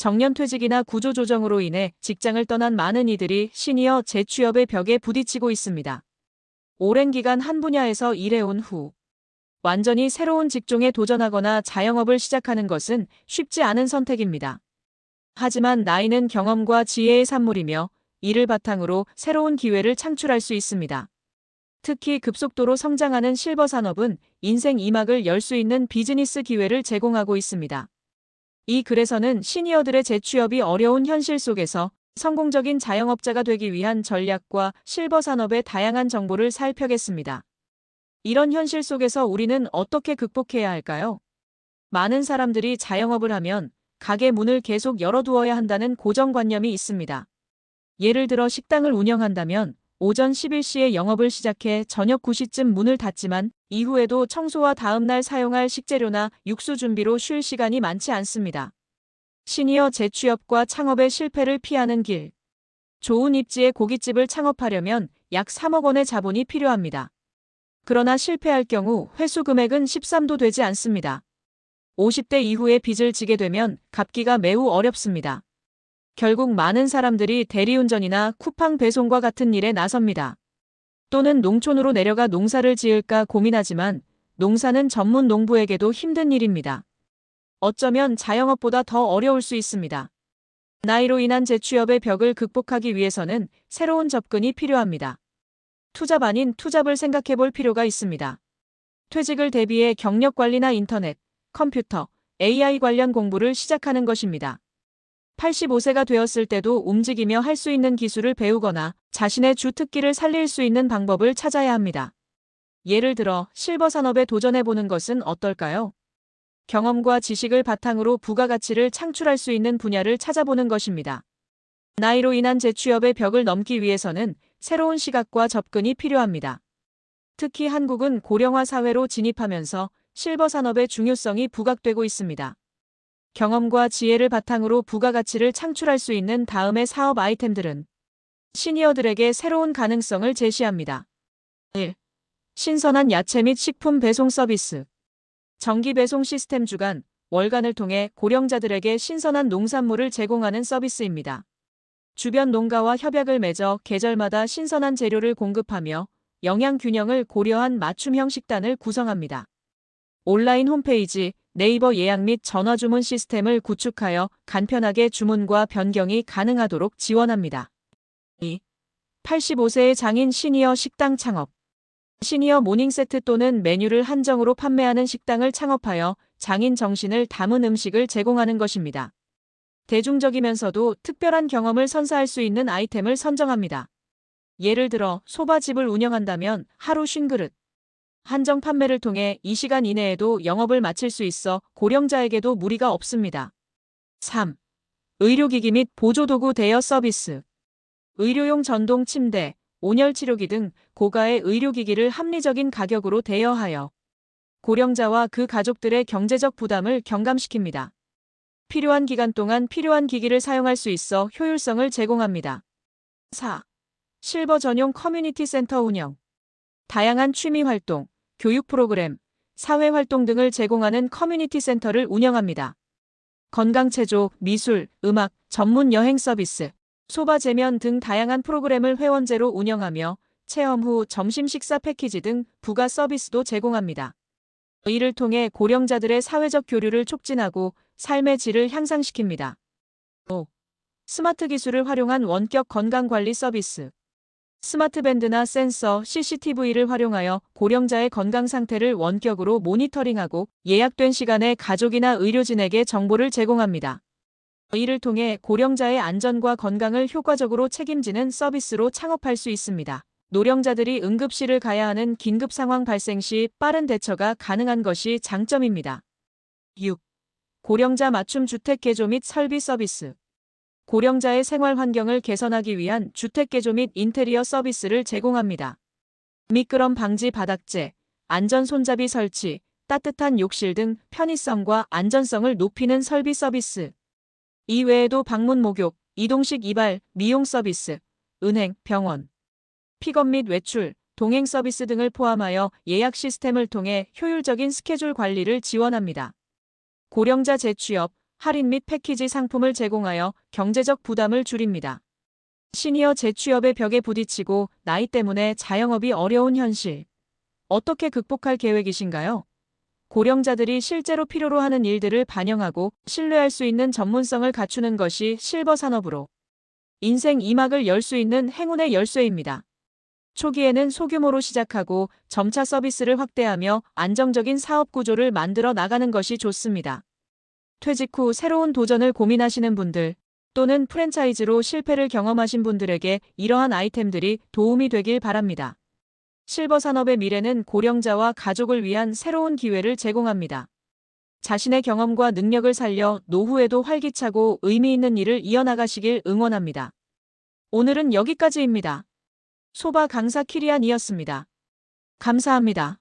정년퇴직이나 구조조정으로 인해 직장을 떠난 많은 이들이 시니어 재취업의 벽에 부딪히고 있습니다. 오랜 기간 한 분야에서 일해온 후 완전히 새로운 직종에 도전하거나 자영업을 시작하는 것은 쉽지 않은 선택입니다. 하지만 나이는 경험과 지혜의 산물이며 이를 바탕으로 새로운 기회를 창출할 수 있습니다. 특히 급속도로 성장하는 실버 산업은 인생 2막을 열 수 있는 비즈니스 기회를 제공하고 있습니다. 이 글에서는 시니어들의 재취업이 어려운 현실 속에서 성공적인 자영업자가 되기 위한 전략과 실버 산업의 다양한 정보를 살펴겠습니다. 이런 현실 속에서 우리는 어떻게 극복해야 할까요? 많은 사람들이 자영업을 하면 가게 문을 계속 열어두어야 한다는 고정관념이 있습니다. 예를 들어 식당을 운영한다면 오전 11시에 영업을 시작해 저녁 9시쯤 문을 닫지만 이후에도 청소와 다음날 사용할 식재료나 육수 준비로 쉴 시간이 많지 않습니다. 시니어 재취업과 창업의 실패를 피하는 길. 좋은 입지의 고깃집을 창업하려면 약 3억 원의 자본이 필요합니다. 그러나 실패할 경우 회수 금액은 13도 되지 않습니다. 50대 이후에 빚을 지게 되면 갚기가 매우 어렵습니다. 결국 많은 사람들이 대리운전이나 쿠팡 배송과 같은 일에 나섭니다. 또는 농촌으로 내려가 농사를 지을까 고민하지만 농사는 전문 농부에게도 힘든 일입니다. 어쩌면 자영업보다 더 어려울 수 있습니다. 나이로 인한 재취업의 벽을 극복하기 위해서는 새로운 접근이 필요합니다. 투잡 아닌 투잡을 생각해 볼 필요가 있습니다. 퇴직을 대비해 경력 관리나 인터넷, 컴퓨터, AI 관련 공부를 시작하는 것입니다. 85세가 되었을 때도 움직이며 할 수 있는 기술을 배우거나 자신의 주특기를 살릴 수 있는 방법을 찾아야 합니다. 예를 들어 실버 산업에 도전해 보는 것은 어떨까요? 경험과 지식을 바탕으로 부가가치를 창출할 수 있는 분야를 찾아보는 것입니다. 나이로 인한 재취업의 벽을 넘기 위해서는 새로운 시각과 접근이 필요합니다. 특히 한국은 고령화 사회로 진입하면서 실버 산업의 중요성이 부각되고 있습니다. 경험과 지혜를 바탕으로 부가가치를 창출할 수 있는 다음의 사업 아이템들은 시니어들에게 새로운 가능성을 제시합니다. 1. 신선한 야채 및 식품 배송 서비스. 정기 배송 시스템 주간, 월간을 통해 고령자들에게 신선한 농산물을 제공하는 서비스입니다. 주변 농가와 협약을 맺어 계절마다 신선한 재료를 공급하며 영양 균형을 고려한 맞춤형 식단을 구성합니다. 온라인 홈페이지, 네이버 예약 및 전화 주문 시스템을 구축하여 간편하게 주문과 변경이 가능하도록 지원합니다. 2. 85세의 장인 시니어 식당 창업. 시니어 모닝 세트 또는 메뉴를 한정으로 판매하는 식당을 창업하여 장인 정신을 담은 음식을 제공하는 것입니다. 대중적이면서도 특별한 경험을 선사할 수 있는 아이템을 선정합니다. 예를 들어 소바집을 운영한다면 하루 쉰 그릇, 한정 판매를 통해 이 시간 이내에도 영업을 마칠 수 있어 고령자에게도 무리가 없습니다. 3. 의료기기 및 보조도구 대여 서비스. 의료용 전동 침대, 온열 치료기 등 고가의 의료기기를 합리적인 가격으로 대여하여 고령자와 그 가족들의 경제적 부담을 경감시킵니다. 필요한 기간 동안 필요한 기기를 사용할 수 있어 효율성을 제공합니다. 4. 실버 전용 커뮤니티 센터 운영. 다양한 취미 활동, 교육 프로그램, 사회 활동 등을 제공하는 커뮤니티 센터를 운영합니다. 건강체조, 미술, 음악, 전문 여행 서비스, 소바 제면 등 다양한 프로그램을 회원제로 운영하며 체험 후 점심 식사 패키지 등 부가 서비스도 제공합니다. 이를 통해 고령자들의 사회적 교류를 촉진하고 삶의 질을 향상시킵니다. 5. 스마트 기술을 활용한 원격 건강관리 서비스. 스마트밴드나 센서, CCTV를 활용하여 고령자의 건강 상태를 원격으로 모니터링하고 예약된 시간에 가족이나 의료진에게 정보를 제공합니다. 이를 통해 고령자의 안전과 건강을 효과적으로 책임지는 서비스로 창업할 수 있습니다. 노령자들이 응급실을 가야 하는 긴급 상황 발생 시 빠른 대처가 가능한 것이 장점입니다. 6. 고령자 맞춤 주택 개조 및 설비 서비스. 고령자의 생활 환경을 개선하기 위한 주택 개조 및 인테리어 서비스를 제공합니다. 미끄럼 방지 바닥재, 안전 손잡이 설치, 따뜻한 욕실 등 편의성과 안전성을 높이는 설비 서비스. 이외에도 방문 목욕, 이동식 이발, 미용 서비스, 은행, 병원, 픽업 및 외출, 동행 서비스 등을 포함하여 예약 시스템을 통해 효율적인 스케줄 관리를 지원합니다. 고령자 재취업, 할인 및 패키지 상품을 제공하여 경제적 부담을 줄입니다. 시니어 재취업의 벽에 부딪히고 나이 때문에 자영업이 어려운 현실. 어떻게 극복할 계획이신가요? 고령자들이 실제로 필요로 하는 일들을 반영하고 신뢰할 수 있는 전문성을 갖추는 것이 실버 산업으로 인생 2막을 열 수 있는 행운의 열쇠입니다. 초기에는 소규모로 시작하고 점차 서비스를 확대하며 안정적인 사업 구조를 만들어 나가는 것이 좋습니다. 퇴직 후 새로운 도전을 고민하시는 분들 또는 프랜차이즈로 실패를 경험하신 분들에게 이러한 아이템들이 도움이 되길 바랍니다. 실버 산업의 미래는 고령자와 가족을 위한 새로운 기회를 제공합니다. 자신의 경험과 능력을 살려 노후에도 활기차고 의미 있는 일을 이어나가시길 응원합니다. 오늘은 여기까지입니다. 소바 강사 키리안이었습니다. 감사합니다.